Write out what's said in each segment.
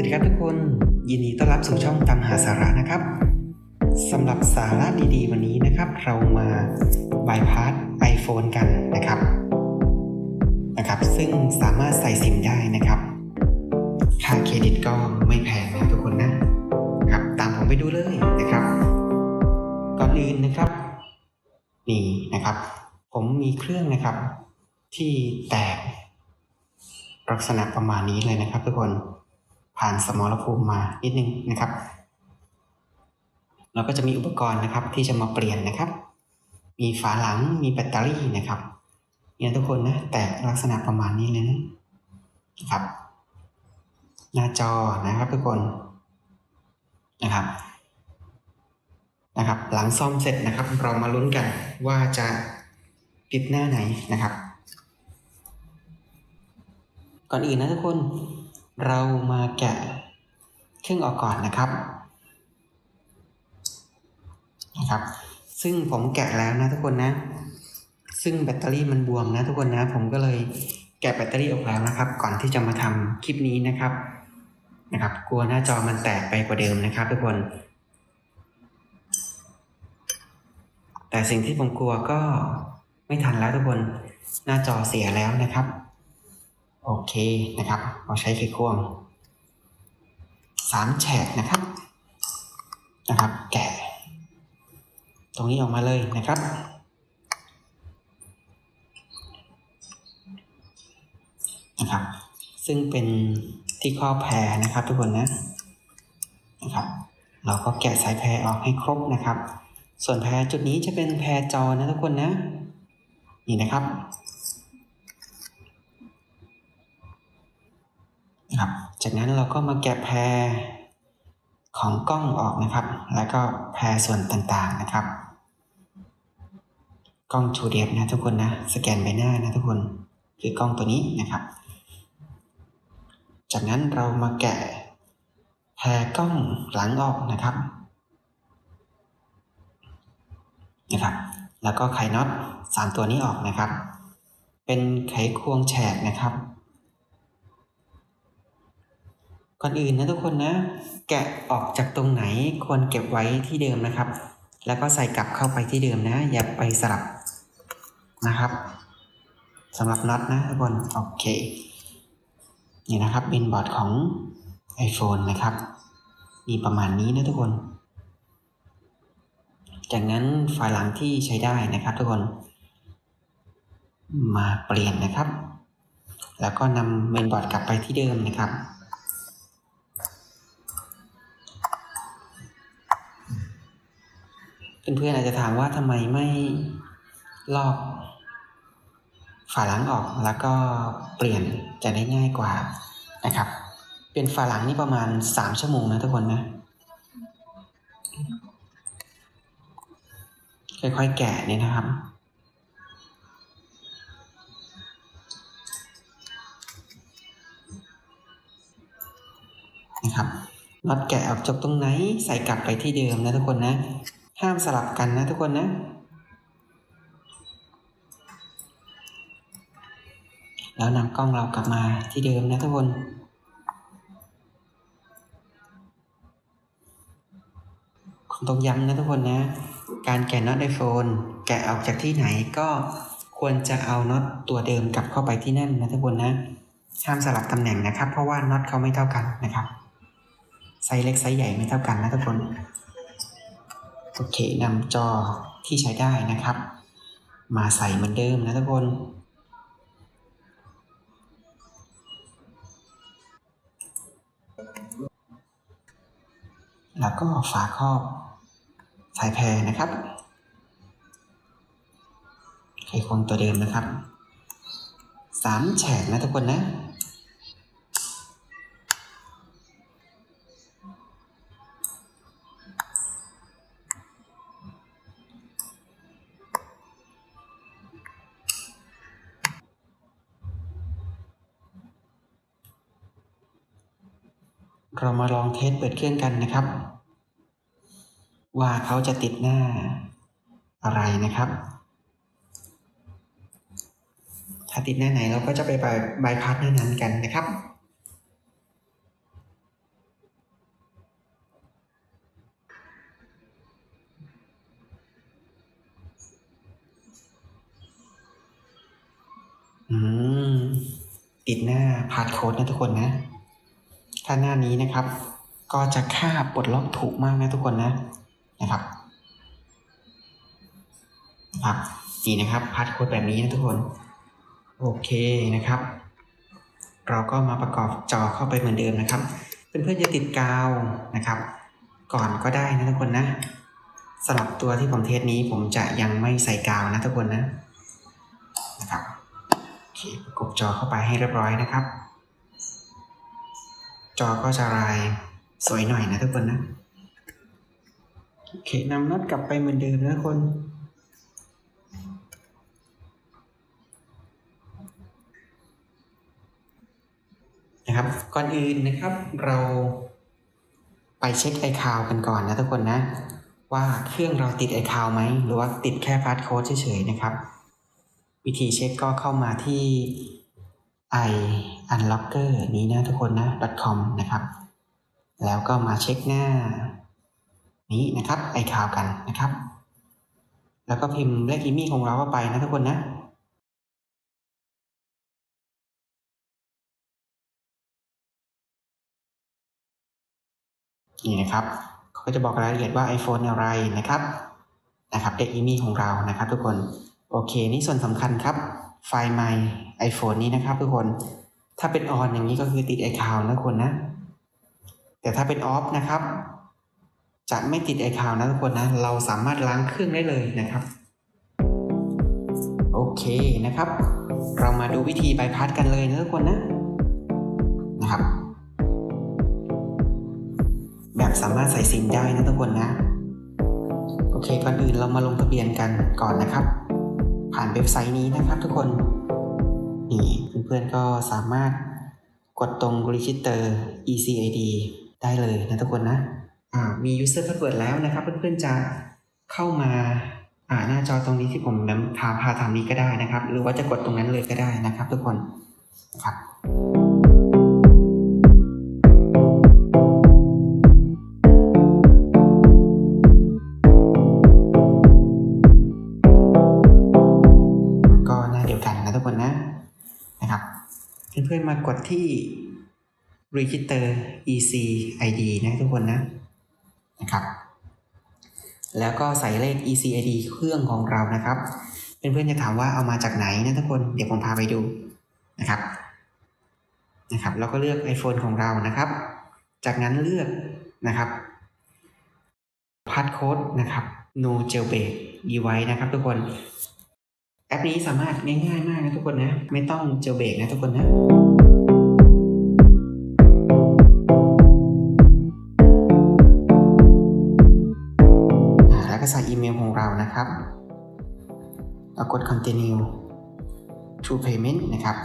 วัสดีครับทุกคน ยินดีต้อนรับสู่ช่องตามหาสาระนะครับสำหรับสาระดีๆ วันนี้นะครับ เรามาบายพาส iPhone กันนะครับนะครับ ซึ่งสามารถใส่ซิมได้นะครับ ค่าเครดิตก็ไม่แพงนะทุกคนนะครับ ตามผมไปดูเลยนะครับ ก่อนอื่นนะครับ นี่นะครับ ผมมีเครื่องนะครับ ที่แตกลักษณะประมาณนี้เลยนะครับทุกคน ผ่านสมรภูมิมานิดนึงนะครับ เราก็จะมีอุปกรณ์นะครับที่จะมาเปลี่ยนนะครับ มีฝาหลังมีแบตเตอรี่นะครับเนี่ยทุกคนนะแตกลักษณะประมาณนี้เลยนะนะครับ หน้าจอนะครับทุกคนนะครับนะครับ หลังซ่อมเสร็จนะครับ เรามาลุ้นกันว่าจะติดหน้าไหนนะครับ ก่อนอื่นนะทุกคน เรามาแกะเครื่องออกก่อนนะครับนะครับ ซึ่งผมแกะแล้วนะทุกคนนะ ซึ่งแบตเตอรี่มันบวมนะทุกคนนะ ผมก็เลยแกะแบตเตอรี่ออกแล้วนะครับ ก่อนที่จะมาทำคลิปนี้นะครับนะครับ กลัวหน้าจอมันแตกไปกว่าเดิมนะครับ ทุกคน แต่สิ่งที่ผมกลัวก็ไม่ทันแล้วทุกคน หน้าจอเสียแล้วนะครับ โอเคนะครับเราใช้ไขควงสามแฉกนะครับ นะครับ แกะ ตรงนี้ออกมาเลยนะครับ นะครับ ซึ่งเป็นที่ข้อแพรนะครับทุกคนนะนะครับ เราก็แกะสายแพรออกให้ครบนะครับ ส่วนแพรจุดนี้จะเป็นแพรจอนะทุกคนนะ นี่นะครับ นะครับ จากนั้นเราก็มาแกะแพรของกล้องออกนะครับ แล้วก็แพรส่วนต่างๆนะครับ กล้อง True Depth นะทุกคนนะ สแกนใบหน้านะทุกคน คือกล้องตัวนี้นะครับ จากนั้นเรามาแกะแพรกล้องหลังออกนะครับ นะครับ แล้วก็ไขน็อตสามตัวนี้ออกนะครับ เป็นไขควงแฉกนะครับ ก่อนอื่นนะทุกคนนะ แกะออกจากตรงไหนควรเก็บไว้ที่เดิมนะครับ แล้วก็ใส่กลับเข้าไปที่เดิมนะ อย่าไปสลับนะครับสำหรับน็อตนะทุกคนโอเค นี่นะครับบินบอร์ดของ iPhone นะครับ มีประมาณนี้นะทุกคน จากนั้นไฟล์หลังที่ใช้ได้นะครับ ทุกคน มาเปลี่ยนนะครับ แล้วก็นำเมนบอร์ดกลับไปที่เดิมนะครับ เพื่อนๆอาจจะถามว่าทำไมไม่ลอกฝาหลังออกแล้วก็เปลี่ยนจะได้ง่ายกว่านะครับ เป็นฝาหลังนี่ประมาณ 3 ชั่วโมงนะทุกคนนะ ค่อยๆแกะเนี่ยนะครับนะครับน็อตแกะออกจากตรงไหนใส่กลับไปที่เดิมนะทุกคนนะ ห้ามสลับกันนะทุกคนนะ แล้วนำกล้องเรากลับมาที่เดิมนะทุกคนคุณต้องย้ำนะทุกคนนะ การแกะน็อตไอโฟนแกะออกจากที่ไหนก็ควรจะเอาน็อตตัวเดิมกลับเข้าไปที่นั่นนะทุกคนนะห้ามสลับตำแหน่งนะครับ เพราะว่าน็อตเขาไม่เท่ากันนะครับไซส์เล็กไซส์ใหญ่ไม่เท่ากันนะทุกคน โอเคนำจอที่ใช้ได้นะครับ มาใส่เหมือนเดิมนะทุกคน แล้วก็ฝาครอบสายแพรนะครับไขควงตัวเดิมนะครับสามแฉกนะทุกคนนะ เรามาลองเทสเปิดเครื่องกันนะครับ ว่าเขาจะติดหน้าอะไรนะครับ ถ้าติดหน้าไหนเราก็จะไปบายพาสหน้านั้นกันนะครับอืมติดหน้าพาสโค้ดนะทุกคนนะ ถ้าหน้านี้นะครับ ก็จะค่าปลดล็อกถูกมากนะทุกคนนะนะครับนะครับนี่นะครับพาสโค้ดแบบนี้นะทุกคน โอเคนะครับ เราก็มาประกอบจอเข้าไปเหมือนเดิมนะครับ เพื่อนๆจะติดกาวนะครับ ก่อนก็ได้นะทุกคนนะสำหรับตัวที่ผมเทสนี้ผมจะยังไม่ใส่กาวนะทุกคนนะนะครับโอเคประกบจอเข้าไปให้เรียบร้อยนะครับ จอก็จะลายสวยหน่อยนะทุกคนนะโอเคนำน็อตกลับไปเหมือนเดิมนะทุกคนนะครับก่อนอื่นนะครับเราไปเช็คไอคาวกันก่อนนะทุกคนนะ ว่าเครื่องเราติดไอคาวไหม หรือว่าติดแค่พาสโค้ดเฉยๆนะครับ วิธีเช็คก็เข้ามาที่ i unlocker นี้นะทุกคนนะ .com นะครับ แล้วก็มาเช็คหน้า นี้นะครับไอคาวกันนะครับ แล้วก็พิมพ์เลขอีมี่ของเราเข้าไปนะทุกคนนะนี่นะครับเขาก็จะบอกรายละเอียดว่า iPhone อะไรนะครับ นะครับเด็กอีมี่ของเรานะครับ ทุกคน โอเค นี่ส่วนสำคัญครับ ไฟล์ My iPhone นี้นะครับทุกคน ถ้าเป็น on อย่างนี้ก็คือติด iCloud นะทุกคนนะ แต่ถ้าเป็น off นะครับ จะไม่ติด iCloud นะทุกคนนะ เราสามารถล้างเครื่องได้เลยนะครับ โอเคนะครับ เรามาดูวิธีบายพาสกันเลยนะทุกคนนะนะครับ แบบสามารถใส่ซิมได้นะทุกคนนะ โอเคก่อนอื่นเรามาลงทะเบียนกันก่อนนะครับ ผ่านเว็บไซต์นี้นะครับทุกคน นี่เพื่อนๆก็สามารถกดตรง Register ECID ได้เลยนะทุกคนนะอ่ามี User Password แล้วนะครับ เพื่อนๆจะเข้ามาอ่าหน้าจอตรงนี้ที่ผมนำพาพาทำนี้ก็ได้นะครับ หรือว่าจะกดตรงนั้นเลยก็ได้นะครับ ทุกคนนะครับ เพื่อนๆมากดที่ register EC ID นะทุกคนนะนะครับ แล้วก็ใส่เลข EC ID เครื่องของเรานะครับ เพื่อนๆจะถามว่าเอามาจากไหนนะทุกคนเดี๋ยวผมพาไปดูนะครับนะครับแล้วก็เลือก iPhone ของเรานะครับ จากนั้นเลือกนะครับพาสโค้ดนะครับ no jailbreak device นะครับทุกคน แอปนี้สามารถง่ายๆมากนะทุกคนนะ ไม่ต้องเจลเบรกนะทุกคนนะแล้วก็ใส่อีเมลของเรานะครับแล้วกด continue to payment นะครับ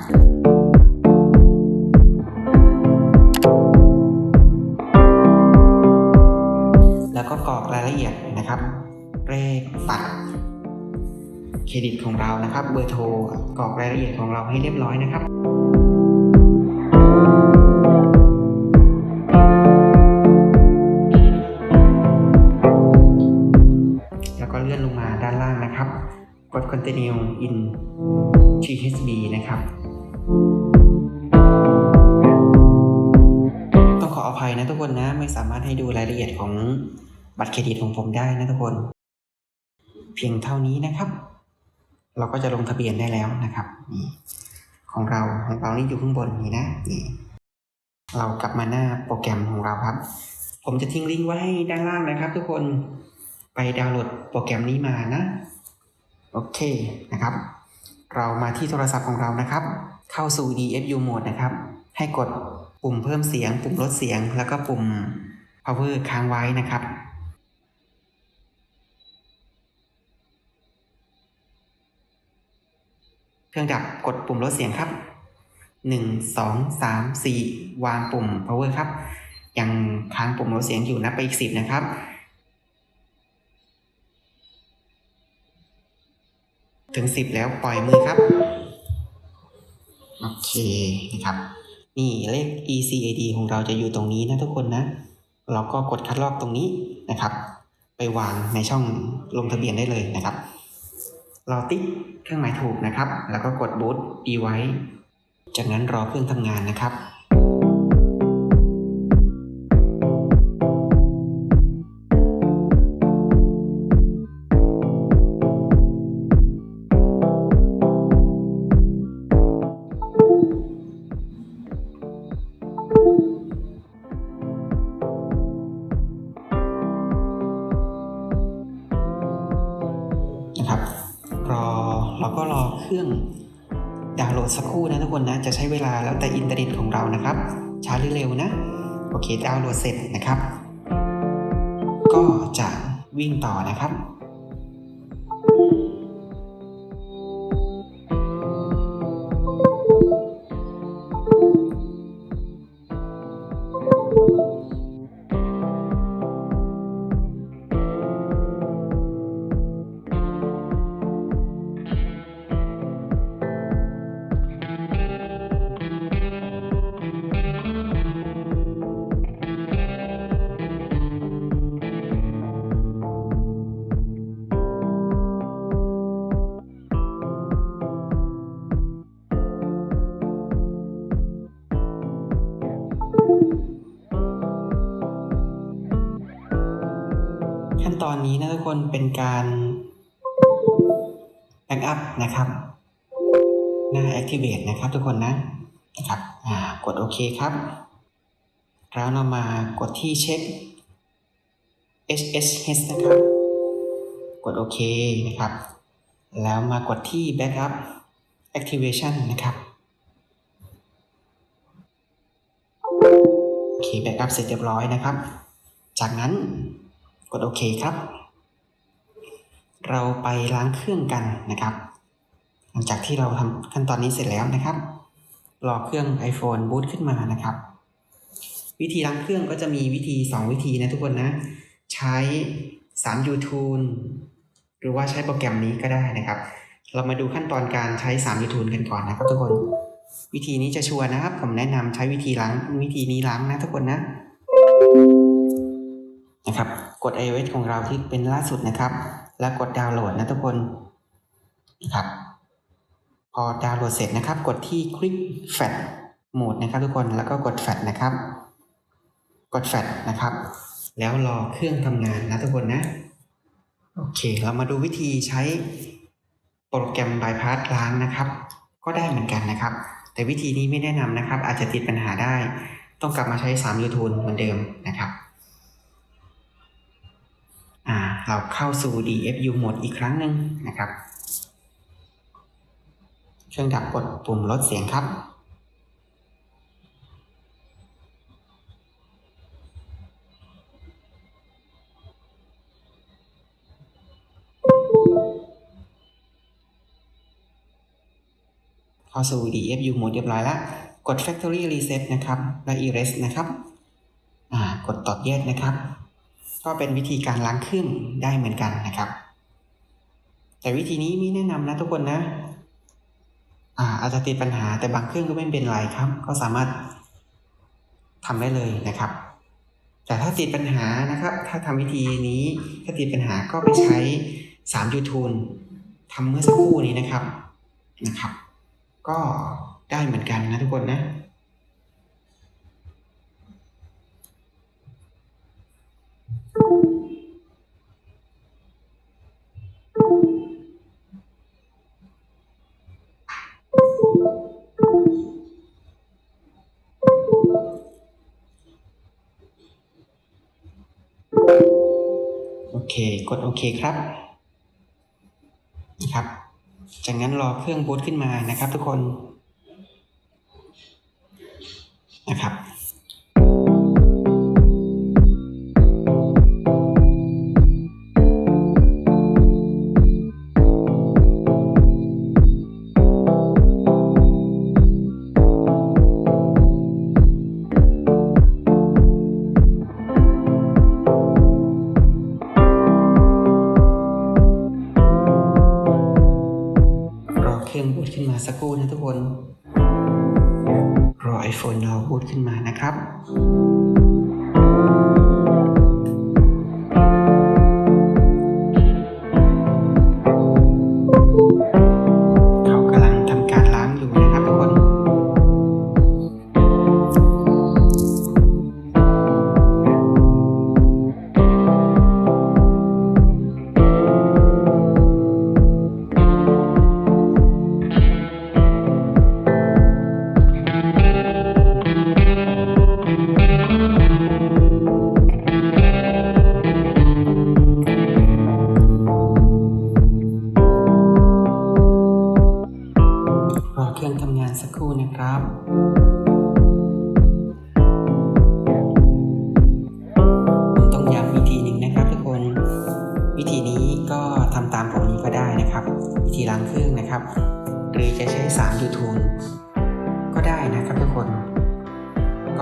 แล้วก็กรอกรายละเอียดนะครับเลขบัตร เครดิตของเรานะครับ เบอร์โทรกรอกรายละเอียดของเราให้เรียบร้อยนะครับแล้วก็เลื่อนลงมาด้านล่างนะครับ กด continue in THB นะครับ ต้องขออภัยนะทุกคนนะ ไม่สามารถให้ดูรายละเอียดของบัตรเครดิตของผมได้นะทุกคน เพียงเท่านี้นะครับ เราก็จะลงทะเบียนได้แล้วนะครับนี่ของเราของเรานี่อยู่ข้างบนนี่นะนี่เรากลับมาหน้าโปรแกรมของเราครับ ผมจะทิ้งลิงก์ไว้ให้ด้านล่างนะครับ ทุกคนไปดาวน์โหลดโปรแกรมนี้มานะ โอเคนะครับ เรามาที่โทรศัพท์ของเรานะครับ เข้าสู่ DFU mode นะครับ ให้กดปุ่มเพิ่มเสียง ปุ่มลดเสียง แล้วก็ปุ่ม power ค้างไว้นะครับ เครื่องดับกดปุ่มลดเสียงครับหนึ่งสองสามสี่วางปุ่ม power ครับ ยังค้างปุ่มลดเสียงอยู่นับไปอีกสิบนะครับถึงสิบแล้วปล่อยมือครับ โอเคนะครับ นี่เลข ECAD ของเราจะอยู่ตรงนี้นะทุกคนนะ เราก็กดคัดลอกตรงนี้นะครับ ไปวางในช่องลงทะเบียนได้เลยนะครับ เราติ๊กเครื่องหมายถูกนะครับ แล้วก็กดบูตอีไว้ จากนั้นรอเครื่องทำงานนะครับ ดาวสักครู่นะทุกคนนะจะใช้เวลาแล้วแต่อินเทอร์เน็ตของเรานะครับ ช้าหรือเร็วนะ โอเคดาวน์โหลดเสร็จนะครับ ก็จะวิ่งต่อนะครับ นตอนนี้นะทุกคนเป็นการแบ็กอัพนะครับหน้า Activate นะครับทุกคนนะนะครับกดโอเคครับ แล้วเรามากดที่เช็ค HSH นะครับ กดโอเคนะครับ แล้วมากดที่ Backup Activation นะครับโอเค Backup เสร็จเรียบร้อยนะครับ จากนั้นกดโอเคครับ เราไปล้างเครื่องกันนะครับ หลังจากที่เราทำขั้นตอนนี้เสร็จแล้วนะครับ รอเครื่อง iPhone บูตขึ้นมานะครับ วิธีล้างเครื่องก็จะมีวิธี 2 วิธีนะทุกคนนะ ใช้3 YouTube หรือว่าใช้โปรแกรมนี้ก็ได้นะครับ เรามาดูขั้นตอนการใช้3 YouTube กันก่อนนะครับทุกคน วิธีนี้จะชัวร์นะครับ ผมแนะนำใช้วิธีล้างวิธีนี้ล้างนะทุกคนนะนะครับ กด iOS ของเราที่เป็นล่าสุดนะครับ แล้วกดดาวน์โหลดนะทุกคนนะครับ พอดาวน์โหลดเสร็จนะครับ กดที่คลิกแฟลชโหมดนะครับ ทุกคนแล้วก็กดแฟลชนะครับ กดแฟลชนะครับ แล้วรอเครื่องทำงานนะทุกคนนะ โอเค เรามาดูวิธีใช้โปรแกรม bypass ล้างนะครับ ก็ได้เหมือนกันนะครับ แต่วิธีนี้ไม่แนะนำนะครับ อาจจะติดปัญหาได้ ต้องกลับมาใช้3 YouTube เหมือนเดิมนะครับ เราเข้าสู่ DFU โหมดอีกครั้งหนึ่งนะครับ เครื่องดับกดปุ่มลดเสียงครับเข้าสู่ DFU โหมดเรียบร้อยแล้ว กด Factory Reset นะครับ และ Erase นะครับอ่ากดตอบ Yes นะครับ ก็เป็นวิธีการล้างเครื่องได้เหมือนกันนะครับ แต่วิธีนี้ม่แนะนำนะทุกคนนะอ่าอาจจะติดปัญหาแต่บางเครื่องก็ไม่เป็นไรครับ ก็สามารถทำได้เลยนะครับ แต่ถ้าติดปัญหานะครับ ถ้าทำวิธีนี้ถ้าติดปัญหาก็ไปใช้3 YouTube ทำเมื่อสักครู่นี้นะครับนะครับ ก็ได้เหมือนกันนะทุกคนนะ เคกดโอเคครับนะครับ จากนั้นรอเครื่องบูตขึ้นมานะครับทุกคนนะครับ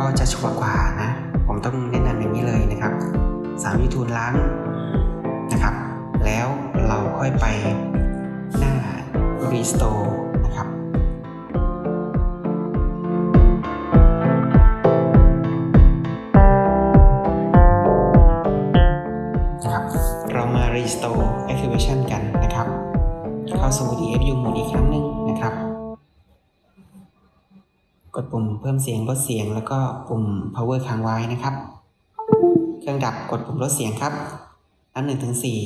ก็จะชัวร์กว่านะ ผมต้องแนะนำอย่างนี้เลยนะครับ3 YouTube ล้างนะครับ แล้วเราค่อยไปหน้ารีสโตร์ ปุ่มเพิ่มเสียงลดเสียง แล้วก็ปุ่ม power ค้างไว้นะครับ เครื่องดับกดปุ่มลดเสียงครับนับหนึ่งถึงสี่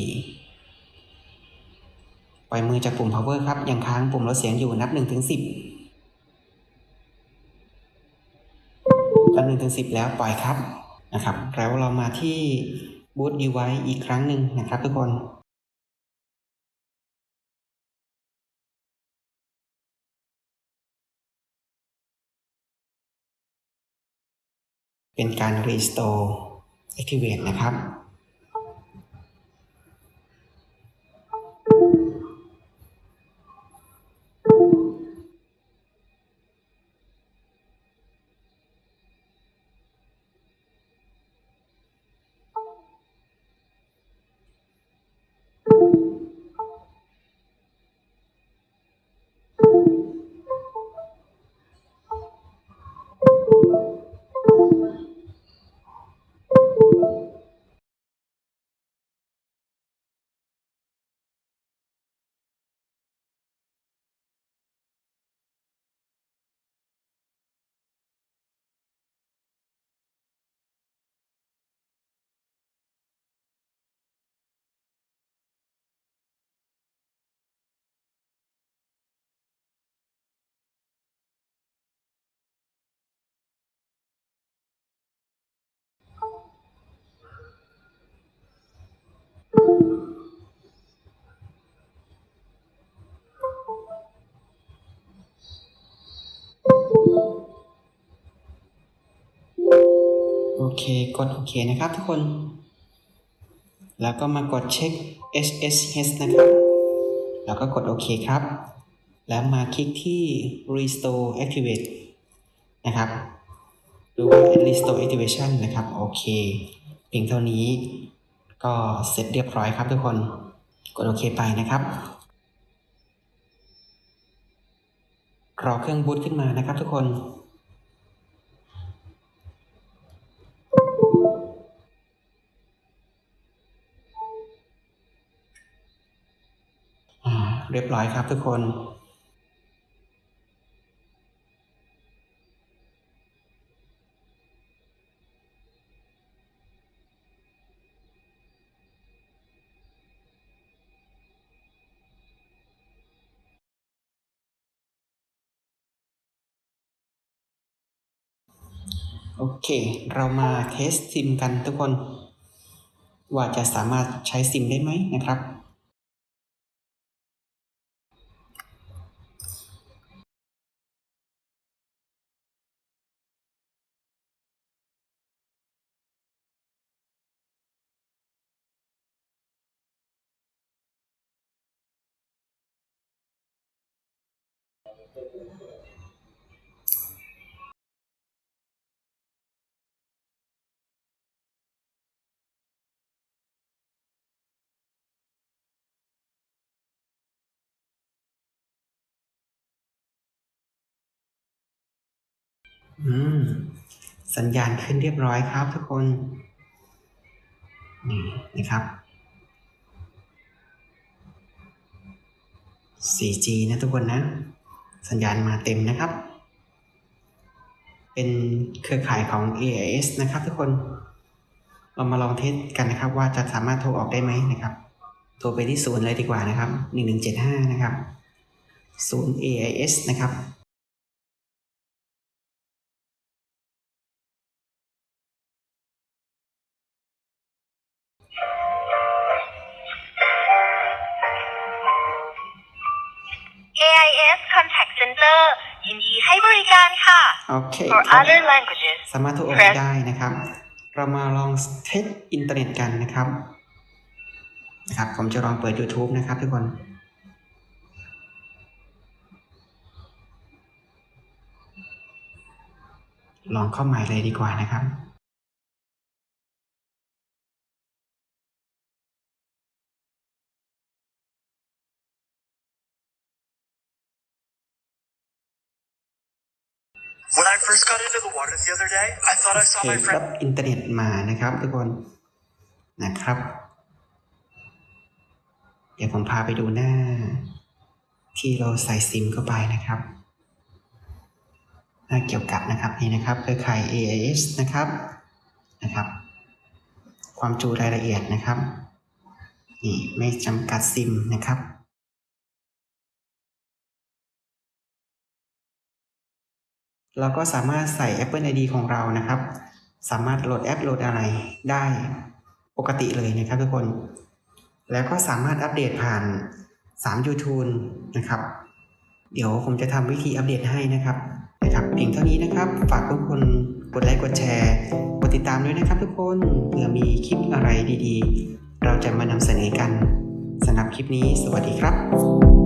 ปล่อยมือจากปุ่ม power ครับ ยังค้างปุ่มลดเสียงอยู่นับหนึ่งถึงสิบนับหนึ่งถึงสิบแล้วปล่อยครับนะครับ แล้วเรามาที่ boot device อีกครั้งหนึ่งนะครับทุกคน เป็นการ restore activate นะครับ กดโอเคนะครับทุกคน แล้วก็มากดเช็ค SSH นะครับ แล้วก็กดโอเคครับ แล้วมาคลิกที่ restore activate นะครับหรือว่า restore activation นะครับ โอเค เพียงเท่านี้ก็เสร็จเรียบร้อยครับทุกคน กดโอเคไปนะครับ รอเครื่องบูตขึ้นมานะครับทุกคน เรียบร้อยครับทุกคนโอเค เรามาเทสซิมกันทุกคน ว่าจะสามารถใช้ซิมได้ไหมนะครับ อืม สัญญาณขึ้นเรียบร้อยครับทุกคน นี่นะครับ 4G นะทุกคนนะ สัญญาณมาเต็มนะครับ เป็นเครือข่ายของ AIS นะครับทุกคน เรามาลองเทสกันนะครับ ว่าจะสามารถโทรออกได้ไหมนะครับ โทรไปที่ศูนย์เลยดีกว่านะครับ 1175 นะครับศูนย์ AIS นะครับ ให้บริการค่ะ โอเค for other languages สามารถโทรไอกได้นะครับ เรามาลองเทคอินเทอร์เน็ตกันนะครับนะครับ ผมจะลองเปิด YouTube นะครับทุกคนลองเข้าใหม่เลยดีกว่านะครับ first got into the water the other day, I thought I saw เค my ครับ friend. อินเทอร์เน็ตมานะครับทุกคนนะครับ เดี๋ยวผมพาไปดูหน้า ที่เราใส่ซิมเข้าไปนะครับ หน้าเกี่ยวกับนะครับนี่นะครับเครือข่าย AIS นะครับนะครับ ความจุรายละเอียดนะครับนี่ไม่จำกัดซิมนะครับ เราก็สามารถใส่ Apple ID ของเรานะครับ สามารถโหลดแอปโหลดอะไรได้ปกติเลยนะครับทุกคน แล้วก็สามารถอัปเดตผ่าน 3 YouTube นะครับ เดี๋ยวผมจะทำวิธีอัปเดตให้นะครับนะครับเพียงเท่านี้นะครับ ฝากทุกคนกดไลค์กดแชร์กดติดตามด้วยนะครับทุกคนเผื่อมีคลิปอะไรดีๆ เราจะมานำเสนอกันสำหรับคลิปนี้ สวัสดีครับ